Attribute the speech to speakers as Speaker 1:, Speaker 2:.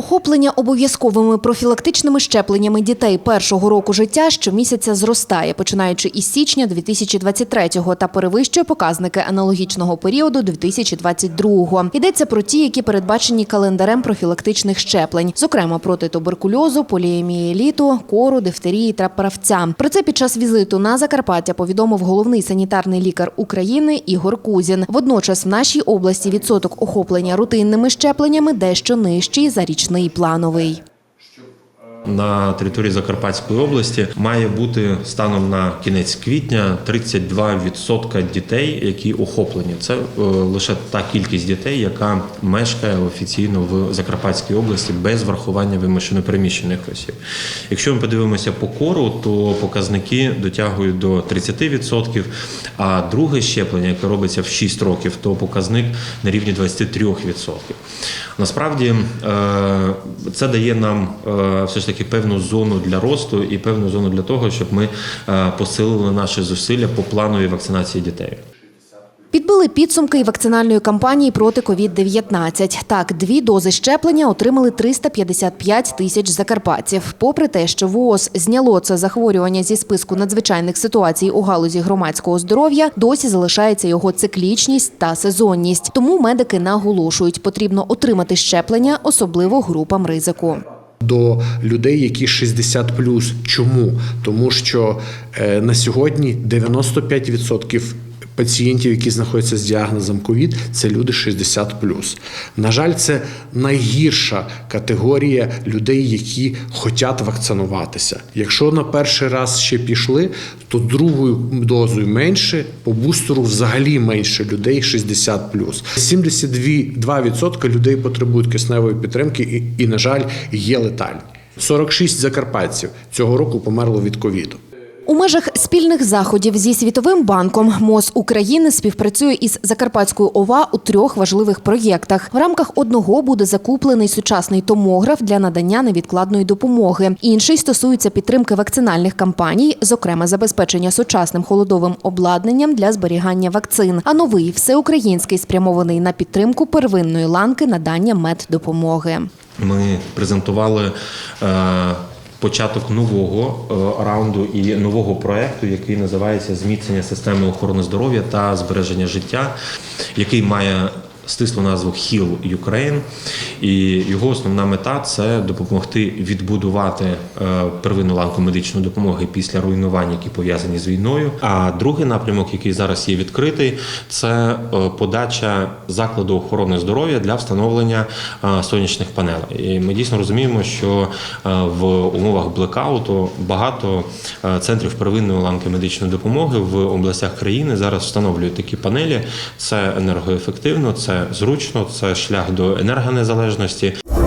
Speaker 1: Охоплення обов'язковими профілактичними щепленнями дітей першого року життя щомісяця зростає, починаючи із січня 2023-го та перевищує показники аналогічного періоду 2022-го. Йдеться про ті, які передбачені календарем профілактичних щеплень, зокрема проти туберкульозу, поліемієліту, кору, дифтерії та правця. Про це під час візиту на Закарпаття повідомив головний санітарний лікар України Ігор Кузін. Водночас в нашій області відсоток охоплення рутинними щепленнями дещо нижчий за річний плановий.
Speaker 2: На території Закарпатської області має бути станом на кінець квітня 32% дітей, які охоплені. Це е, лише та кількість дітей, яка мешкає офіційно в Закарпатській області без врахування вимушено переміщених осіб. Якщо ми подивимося по кору, то показники дотягують до 30%, а друге щеплення, яке робиться в 6 років, то показник на рівні 23%. Насправді е, це дає нам е, все ж таки певну зону для росту і певну зону для того, щоб ми е, посилили наші зусилля по плановій вакцинації дітей.
Speaker 1: Підбили підсумки і вакцинальної кампанії проти COVID-19. Так, дві дози щеплення отримали 355 тисяч закарпатців. Попри те, що ВООЗ зняло це захворювання зі списку надзвичайних ситуацій у галузі громадського здоров'я, досі залишається його циклічність та сезонність. Тому медики наголошують, потрібно отримати щеплення, особливо групам ризику.
Speaker 3: До людей, які 60 Чому? Тому що е, на сьогодні 95% пацієнтів, які знаходяться з діагнозом ковід, це люди 60 На жаль, це найгірша категорія людей, які хочуть вакцинуватися. Якщо на перший раз ще пішли, то другою дозою менше, по бустеру взагалі менше людей 60 72% людей потребують кисневої підтримки і, і, на жаль, є летальні. 46 закарпатців цього року померло від ковіду.
Speaker 1: У межах спільних заходів зі Світовим банком МОЗ України співпрацює із Закарпатською ОВА у трьох важливих проєктах. В рамках одного буде закуплений сучасний томограф для надання невідкладної допомоги. Інший стосується підтримки вакцинальних кампаній, зокрема забезпечення сучасним холодовим обладнанням для зберігання вакцин. А новий всеукраїнський спрямований на підтримку первинної ланки надання меддопомоги.
Speaker 2: Ми презентували е, початок нового е, раунду і нового проекту, який називається Зміцнення системи охорони здоров'я та збереження життя, який має стислу назву Heal Ukraine. І його основна мета це допомогти відбудувати е, первинну ланку медичної допомоги після руйнувань, які пов'язані з війною. А другий напрямок, який зараз є відкритий, це е, подача закладу охорони здоров'я для встановлення е, сонячних панелей. І ми дійсно розуміємо, що в умовах блекауту багато центрів первинної ланки медичної допомоги в областях країни зараз встановлюють такі панелі. Це енергоефективно, це зручно, це шлях до енергонезалежності незалежності.